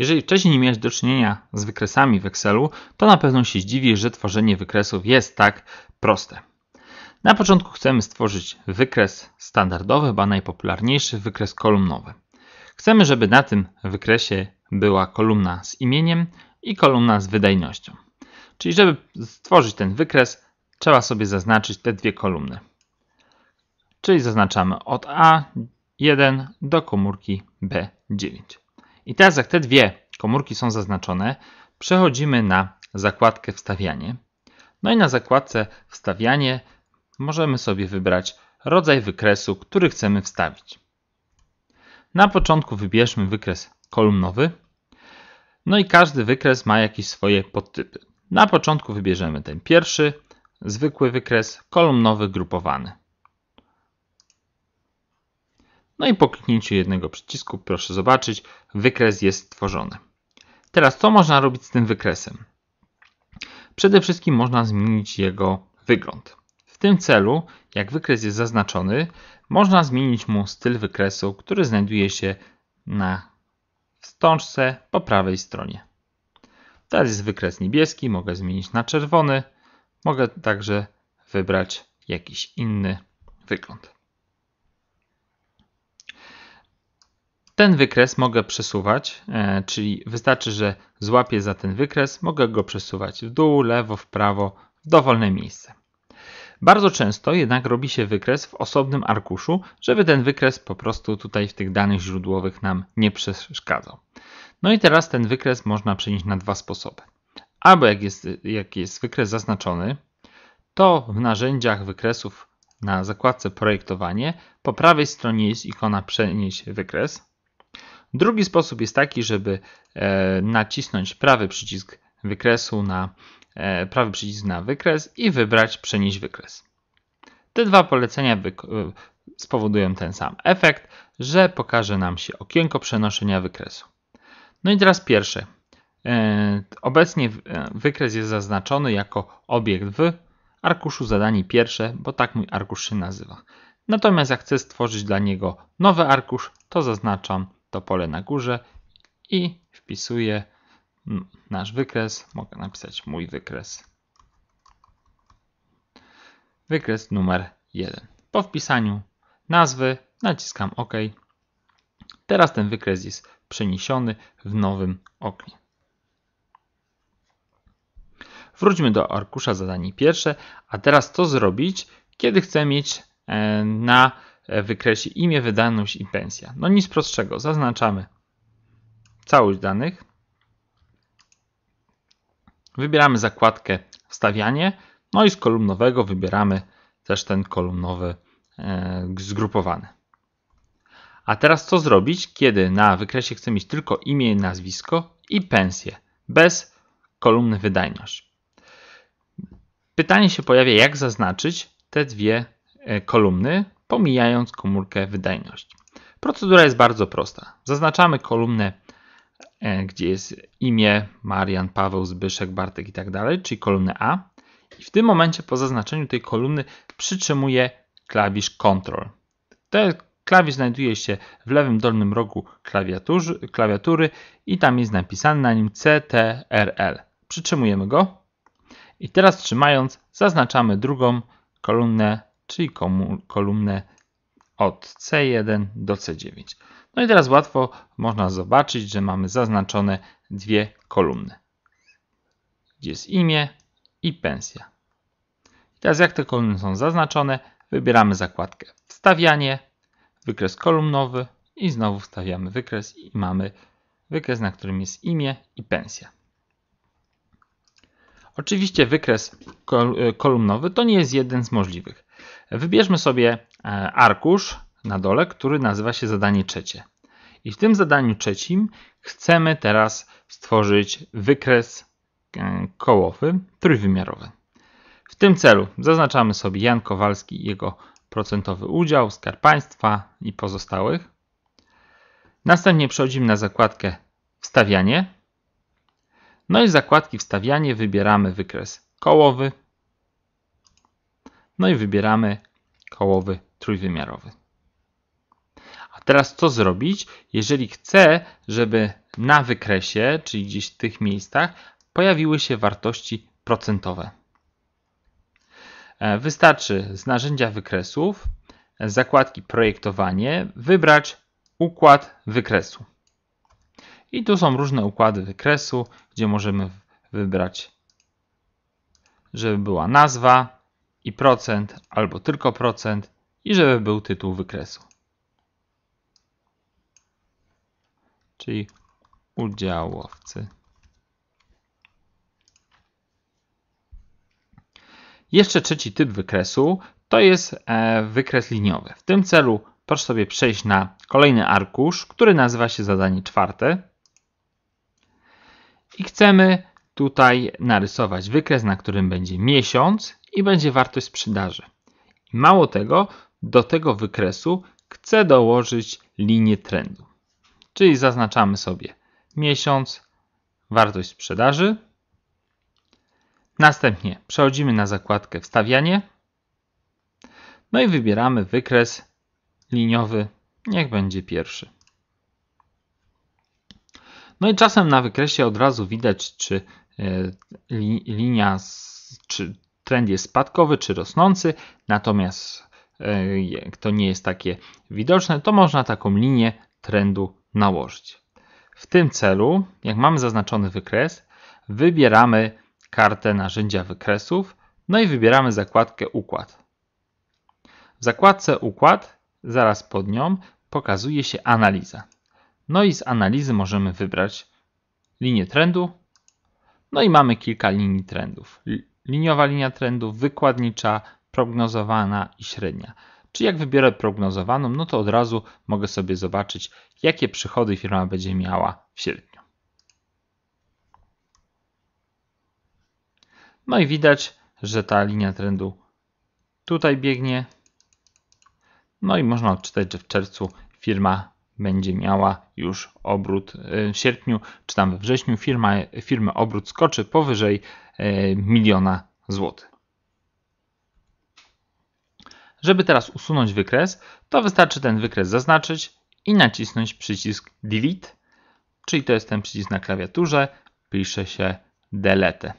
Jeżeli wcześniej nie miałeś do czynienia z wykresami w Excelu, to na pewno się zdziwisz, że tworzenie wykresów jest tak proste. Na początku chcemy stworzyć wykres standardowy, chyba najpopularniejszy wykres kolumnowy. Chcemy, żeby na tym wykresie była kolumna z imieniem i kolumna z wydajnością. Czyli żeby stworzyć ten wykres, trzeba sobie zaznaczyć te dwie kolumny. Czyli zaznaczamy od A1 do komórki B9. I teraz jak te dwie komórki są zaznaczone, przechodzimy na zakładkę wstawianie. No i na zakładce wstawianie możemy sobie wybrać rodzaj wykresu, który chcemy wstawić. Na początku wybierzmy wykres kolumnowy. No i każdy wykres ma jakieś swoje podtypy. Na początku wybierzemy ten pierwszy, zwykły wykres kolumnowy grupowany. No i po kliknięciu jednego przycisku, proszę zobaczyć, wykres jest stworzony. Teraz co można robić z tym wykresem? Przede wszystkim można zmienić jego wygląd. W tym celu, jak wykres jest zaznaczony, można zmienić mu styl wykresu, który znajduje się na wstążce po prawej stronie. Teraz jest wykres niebieski, mogę zmienić na czerwony. Mogę także wybrać jakiś inny wygląd. Ten wykres mogę przesuwać, e, czyli wystarczy, że złapię za ten wykres, mogę go przesuwać w dół, lewo, w prawo, w dowolne miejsce. Bardzo często jednak robi się wykres w osobnym arkuszu, żeby ten wykres po prostu tutaj w tych danych źródłowych nam nie przeszkadzał. No i teraz ten wykres można przenieść na dwa sposoby. Albo jak jest, jak jest wykres zaznaczony, to w narzędziach wykresów na zakładce projektowanie po prawej stronie jest ikona przenieść wykres. Drugi sposób jest taki, żeby e, nacisnąć prawy przycisk wykresu na e, prawy przycisk na wykres i wybrać przenieść wykres. Te dwa polecenia e, spowodują ten sam efekt, że pokaże nam się okienko przenoszenia wykresu. No i teraz pierwsze. Obecnie wykres jest zaznaczony jako obiekt w arkuszu zadanie pierwsze, bo tak mój arkusz się nazywa. Natomiast jak chcę stworzyć dla niego nowy arkusz, to zaznaczam to pole na górze i wpisuję nasz wykres. Mogę napisać mój wykres. Wykres numer 1. Po wpisaniu nazwy naciskam OK. Teraz ten wykres jest przeniesiony w nowym oknie. Wróćmy do arkusza zadanie pierwsze, a teraz co zrobić, kiedy chcę mieć e, na wykresie imię, wydajność i pensja. No nic prostszego, zaznaczamy całość danych, wybieramy zakładkę wstawianie, no i z kolumnowego wybieramy też ten kolumnowy e, zgrupowany. A teraz co zrobić, kiedy na wykresie chcę mieć tylko imię, nazwisko i pensję, bez kolumny wydajność? Pytanie się pojawia, jak zaznaczyć te dwie e, kolumny, pomijając komórkę wydajność. Procedura jest bardzo prosta. Zaznaczamy kolumnę, e, gdzie jest imię Marian, Paweł, Zbyszek, Bartek i tak dalej, czyli kolumnę A. I w tym momencie po zaznaczeniu tej kolumny przytrzymuję klawisz Ctrl. Te Klawisz znajduje się w lewym dolnym rogu klawiatury i tam jest napisane na nim CTRL. Przytrzymujemy go i teraz trzymając zaznaczamy drugą kolumnę, czyli kolumnę od C1 do C9. No i teraz łatwo można zobaczyć, że mamy zaznaczone dwie kolumny. Gdzie jest imię i pensja. I teraz jak te kolumny są zaznaczone, wybieramy zakładkę wstawianie wykres kolumnowy i znowu wstawiamy wykres i mamy wykres, na którym jest imię i pensja. Oczywiście wykres kolumnowy to nie jest jeden z możliwych. Wybierzmy sobie e, arkusz na dole, który nazywa się zadanie trzecie. I w tym zadaniu trzecim chcemy teraz stworzyć wykres e, kołowy, trójwymiarowy. W tym celu zaznaczamy sobie Jan Kowalski i jego procentowy udział, skarb państwa i pozostałych. Następnie przechodzimy na zakładkę wstawianie. No i z zakładki wstawianie wybieramy wykres kołowy. No i wybieramy kołowy trójwymiarowy. A Teraz co zrobić, jeżeli chcę, żeby na wykresie, czyli gdzieś w tych miejscach, pojawiły się wartości procentowe? E, wystarczy z narzędzia wykresów, z zakładki projektowanie, wybrać układ wykresu. I tu są różne układy wykresu, gdzie możemy wybrać, żeby była nazwa i procent, albo tylko procent i żeby był tytuł wykresu. Czyli udziałowcy. Jeszcze trzeci typ wykresu to jest e, wykres liniowy. W tym celu proszę sobie przejść na kolejny arkusz, który nazywa się zadanie czwarte. I chcemy tutaj narysować wykres, na którym będzie miesiąc i będzie wartość sprzedaży. Mało tego, do tego wykresu chcę dołożyć linię trendu. Czyli zaznaczamy sobie miesiąc, wartość sprzedaży. Następnie przechodzimy na zakładkę wstawianie. No i wybieramy wykres liniowy, niech będzie pierwszy. No i czasem na wykresie od razu widać, czy e, linia, czy trend jest spadkowy, czy rosnący. Natomiast e, to nie jest takie widoczne, to można taką linię trendu nałożyć. W tym celu, jak mamy zaznaczony wykres, wybieramy kartę narzędzia wykresów, no i wybieramy zakładkę Układ. W zakładce Układ, zaraz pod nią, pokazuje się analiza. No i z analizy możemy wybrać linię trendu, no i mamy kilka linii trendów. Liniowa linia trendów, wykładnicza, prognozowana i średnia. Czy jak wybiorę prognozowaną, no to od razu mogę sobie zobaczyć, jakie przychody firma będzie miała w sierpniu. No i widać, że ta linia trendu tutaj biegnie. No i można odczytać, że w czerwcu firma będzie miała już obrót y, w sierpniu czy tam we wrześniu firma, firmy obrót skoczy powyżej y, miliona złotych. Żeby teraz usunąć wykres, to wystarczy ten wykres zaznaczyć i nacisnąć przycisk Delete, czyli to jest ten przycisk na klawiaturze, pisze się Delete.